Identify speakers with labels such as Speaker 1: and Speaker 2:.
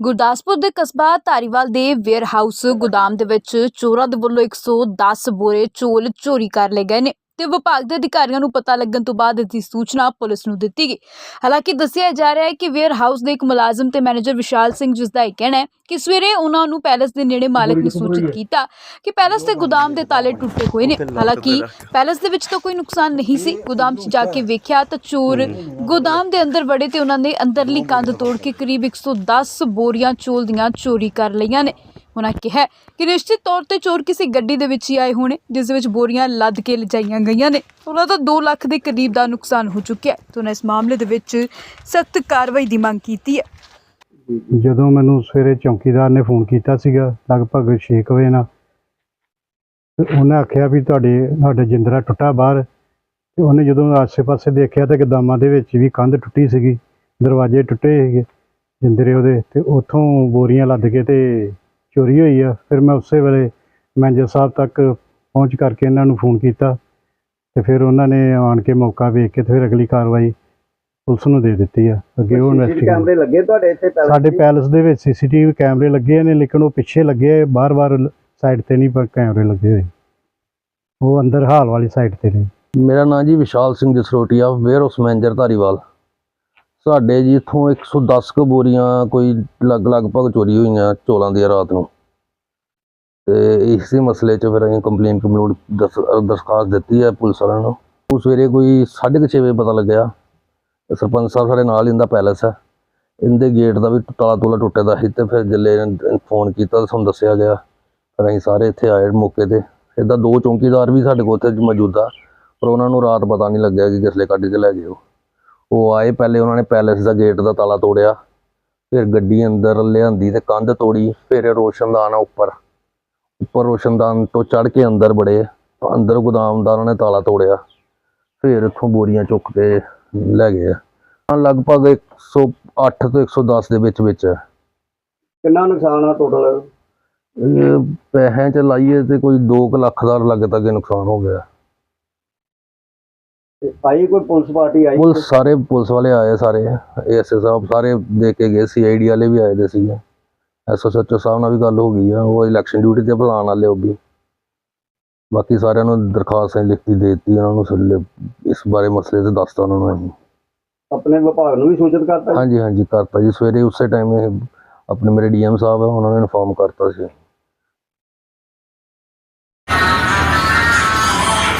Speaker 1: ਗੁਰਦਾਸਪੁਰ ਦੇ ਕਸਬਾ ਧਾਰੀਵਾਲ ਦੇ ਵੇਅਰ ਹਾਊਸ ਗੋਦਾਮ ਦੇ ਵਿੱਚ ਚੋਰਾਂ ਦੇ ਵੱਲੋਂ 110 ਬੋਰੇ ਚੋਲ ਚੋਰੀ ਕਰ ਲਏ ਗਏ ਨੇ। ਤੇ ਵਿਭਾਗ ਦੇ ਅਧਿਕਾਰੀਆਂ ਨੂੰ ਪਤਾ ਲੱਗਣ ਤੋਂ ਬਾਅਦ ਇਸ ਦੀ ਸੂਚਨਾ ਪੁਲਿਸ ਨੂੰ ਦਿੱਤੀ ਗਈ। ਹਾਲਾਂਕਿ ਦੱਸਿਆ ਜਾ ਰਿਹਾ ਹੈ ਕਿ ਵੇਅਰ ਹਾਊਸ ਦੇ ਇੱਕ ਮੁਲਾਜ਼ਮ ਤੇ ਮੈਨੇਜਰ ਵਿਸ਼ਾਲ ਸਿੰਘ ਜਿਸ ਦਾ ਇਹ ਕਹਿਣਾ ਹੈ ਕਿ ਸਵੇਰੇ ਉਹਨਾਂ ਨੂੰ ਪੈਲਸ ਦੇ ਨੇੜੇ ਮਾਲਕ ਨੇ ਸੂਚਿਤ ਕੀਤਾ ਕਿ ਪੈਲਸ ਦੇ ਗੋਦਾਮ ਦੇ ਤਾਲੇ ਟੁੱਟੇ ਹੋਏ ਨੇ। ਹਾਲਾਂਕਿ ਪੈਲਸ ਦੇ ਵਿੱਚ ਤਾਂ ਕੋਈ ਨੁਕਸਾਨ ਨਹੀਂ ਸੀ। ਗੋਦਾਮ 'ਚ ਜਾ ਕੇ ਵੇਖਿਆ ਤਾਂ ਚੋਰ ਗੋਦਾਮ ਦੇ ਅੰਦਰ ਵੜੇ ਤੇ ਉਹਨਾਂ ਨੇ ਅੰਦਰਲੀ ਕੰਧ ਤੋੜ ਕੇ ਕਰੀਬ 110 ਬੋਰੀਆਂ ਚੋਲ ਦੀਆਂ ਚੋਰੀ ਕਰ ਲਈਆਂ ਨੇ। ਉਹਨਾਂ ਕਿਹਾ ਕਿ ਨਿਸ਼ਚਿਤ ਤੌਰ ਤੇ ਚੋਰ ਕਿਸੇ ਗੱਡੀ ਦੇ ਵਿੱਚ ਹੀ ਆਏ ਹੋਣੇ, ਜਿਸ ਦੇ ਵਿੱਚ ਬੋਰੀਆਂ ਲੱਦ ਕੇ ਲਿਜਾਈਆਂ ਗਈਆਂ ਨੇ। ਉਹਨਾਂ ਦਾ 2 ਲੱਖ ਦੇ ਕਰੀਬ ਦਾ ਨੁਕਸਾਨ ਹੋ ਚੁੱਕਿਆ ਹੈ। ਤੇ ਉਹਨਾਂ ਇਸ ਮਾਮਲੇ ਦੇ ਵਿੱਚ ਸਖਤ ਕਾਰਵਾਈ ਦੀ ਮੰਗ ਕੀਤੀ ਹੈ।
Speaker 2: ਜਦੋਂ ਮੈਨੂੰ ਸਵੇਰੇ ਚੌਕੀਦਾਰ ਨੇ ਫੋਨ ਕੀਤਾ ਸੀਗਾ, ਲਗਭਗ 6 ਵਜੇ ਨਾਲ, ਤੇ ਉਹਨੇ ਆਖਿਆ ਵੀ ਤੁਹਾਡੇ, ਤੁਹਾਡਾ ਜਿੰਦਰਾ ਟੁੱਟਾ ਬਾਹਰ ਤੇ ਉਹਨੇ ਜਦੋਂ ਆਸੇ-ਪਾਸੇ ਦੇਖਿਆ ਤਾਂ ਗਦਾਮਾਂ ਦੇ ਵਿੱਚ ਵੀ ਕੰਧ ਟੁੱਟੀ ਸੀਗੀ, ਦਰਵਾਜ਼ੇ ਟੁੱਟੇ ਸੀਗੇ ਜਿੰਦਰੇ ਉਹਦੇ, ਤੇ ਉੱਥੋਂ ਬੋਰੀਆਂ ਲੱਦ ਕੇ ਤੇ ਚੋਰੀ ਹੋਈ ਆ ਫਿਰ ਮੈਂ ਉਸੇ ਵੇਲੇ ਮੈਨੇਜਰ ਸਾਹਿਬ ਤੱਕ ਪਹੁੰਚ ਕਰਕੇ ਇਹਨਾਂ ਨੂੰ ਫੋਨ ਕੀਤਾ ਤੇ ਫਿਰ ਉਹਨਾਂ ਨੇ ਆਣ ਕੇ ਮੌਕਾ ਵੇਖ ਕੇ ਤੇ ਫਿਰ ਅਗਲੀ ਕਾਰਵਾਈ ਪੁਲਿਸ ਨੂੰ ਦੇ ਦਿੱਤੀ ਆ। ਅੱਗੇ ਉਹ
Speaker 3: ਕੈਮਰੇ ਲੱਗੇ ਤੁਹਾਡੇ ਇੱਥੇ ਪੈਲਸ
Speaker 2: ਸਾਡੇ? ਪੈਲਸ ਦੇ ਵਿੱਚ ਸੀਸੀਟੀਵੀ ਕੈਮਰੇ ਲੱਗੇ ਨੇ ਲੇਕਿਨ ਉਹ ਪਿੱਛੇ ਲੱਗੇ ਬਾਰ-ਬਾਰ ਸਾਈਡ ਤੇ ਨਹੀਂ ਪਰ ਕੈਮਰੇ ਲੱਗੇ ਹੋਏ। ਉਹ ਅੰਦਰ ਹਾਲ ਵਾਲੀ ਸਾਈਡ ਤੇ ਨੇ।
Speaker 4: ਮੇਰਾ ਨਾਮ ਜੀ Vishal Singh Jasrotia warehouse manager Dhariwal. ਸਾਡੇ ਜੀ ਇੱਥੋਂ 110 ਕੁ ਬੋਰੀਆਂ ਕੋਈ ਲਗ ਲਗਭਗ ਚੋਰੀ ਹੋਈਆਂ ਚੋਲਾਂ ਦੀਆਂ ਰਾਤ ਨੂੰ। ਤੇ ਇਸੇ ਮਸਲੇ 'ਚ ਫਿਰ ਅਸੀਂ ਕੰਪਲੇਨ ਕੰਪਲੂਡ ਦਰਖਾਸਤ ਦਿੱਤੀ ਹੈ ਪੁਲਿਸ ਵਾਲਿਆਂ ਨੂੰ। ਉਹ ਸਵੇਰੇ ਕੋਈ 6:30 ਵਜੇ ਪਤਾ ਲੱਗਿਆ, ਸਰਪੰਚ ਸਾਹਿਬ ਸਾਡੇ ਨਾਲ ਇਹਦਾ ਪੈਲਸ ਹੈ। ਇਹਦੇ ਗੇਟ ਦਾ ਵੀ ਤਾਲਾ ਤੂਲਾ ਟੁੱਟੇ ਦਾ ਸੀ ਤੇ ਫਿਰ ਜਿੱਲੇ ਫੋਨ ਕੀਤਾ ਤਾਂ ਸਾਨੂੰ ਦੱਸਿਆ ਗਿਆ। ਫਿਰ ਅਸੀਂ ਸਾਰੇ ਇੱਥੇ ਆਏ ਮੌਕੇ ਤੇ। ਇੱਦਾਂ ਦੋ ਚੌਂਕੀਦਾਰ ਵੀ ਸਾਡੇ ਕੋਲ ਉੱਥੇ ਮੌਜੂਦਾ ਪਰ ਉਹਨਾਂ ਨੂੰ ਰਾਤ ਪਤਾ ਨਹੀਂ ਲੱਗਿਆ ਕਿ ਕਿਸਲੇ ਕੱਢ ਕੇ ਲੈ ਗਏ ਉਹ। ਉਹ ਆਏ ਪਹਿਲੇ ਉਹਨਾਂ ਨੇ ਪੈਲੇਸ ਦਾ ਗੇਟ ਦਾ ਤਾਲਾ ਤੋੜਿਆ ਫਿਰ ਗੱਡੀ ਅੰਦਰ ਲਿਆਂਦੀ ਤੇ ਕੰਧ ਤੋੜੀ ਫਿਰ ਰੋਸ਼ਨਦਾਨ ਆ ਉੱਪਰ ਉੱਪਰ ਰੋਸ਼ਨਦਾਨ ਤੋਂ ਚੜ ਕੇ ਅੰਦਰ ਬੜੇ ਅੰਦਰ ਗੋਦਾਮ ਦਾ ਉਹਨਾਂ ਨੇ ਤਾਲਾ ਤੋੜਿਆ ਫਿਰ ਇੱਥੋਂ ਬੋਰੀਆਂ ਚੁੱਕ ਕੇ ਲੈ ਗਏ। ਆ ਲਗਭਗ 108 ਤੋਂ 110 ਦੇ ਵਿੱਚ ਵਿੱਚ।
Speaker 3: ਕਿੰਨਾ ਨੁਕਸਾਨ ਆ ਟੋਟਲ
Speaker 4: ਪੈਸਿਆਂ ਚ ਲਾਈਏ ਤੇ ਕੋਈ 2 ਲੱਖ ਦਾ ਲੱਗ ਤੱਕ ਨੁਕਸਾਨ ਹੋ ਗਿਆ।
Speaker 3: ਆਈ ਕੋਈ ਪੁਲਿਸ ਪਾਰਟੀ ਆਈ?
Speaker 4: ਪੁਲਿਸ ਸਾਰੇ ਪੁਲਿਸ ਵਾਲੇ ਆਏ ਸਾਰੇ ਐਸਐਸ ਸਾਹਿਬ ਸਾਰੇ ਦੇਖ ਕੇ ਗਏ ਸੀਆਈਡੀ ਵਾਲੇ ਵੀ ਆਏ ਦੇ ਸੀਗੇ। ਐਸਓਐਚਓ ਸਾਹਿਬ ਨਾਲ ਵੀ ਗੱਲ ਹੋ ਗਈ ਆ ਉਹ ਇਲੈਕਸ਼ਨ ਡਿਊਟੀ ਤੇ ਬੁਲਾਉਣ ਵਾਲੇ ਉਹ ਵੀ। ਬਾਕੀ ਸਾਰਿਆਂ ਨੂੰ ਦਰਖਾਸਤ ਲਿਖਤੀ ਦੇ ਦਿੱਤੀ ਉਹਨਾਂ ਨੂੰ ਸਾਰੇ ਇਸ ਬਾਰੇ ਮਸਲੇ ਤੇ ਦੱਸਤਾ ਉਹਨਾਂ ਨੂੰ ਅਸੀਂ।
Speaker 3: ਆਪਣੇ ਵਿਭਾਗ ਨੂੰ ਵੀ ਸੂਚਿਤ ਕਰਤਾ?
Speaker 4: ਹਾਂਜੀ ਹਾਂਜੀ ਕਰਤਾ ਜੀ। ਸਵੇਰੇ ਉਸੇ ਟਾਈਮ ਇਹ ਆਪਣੇ ਮੇਰੇ ਡੀਐਮ ਸਾਹਿਬ ਆ ਉਹਨਾਂ ਨੇ ਇਨਫੋਰਮ ਕਰਤਾ ਸੀ।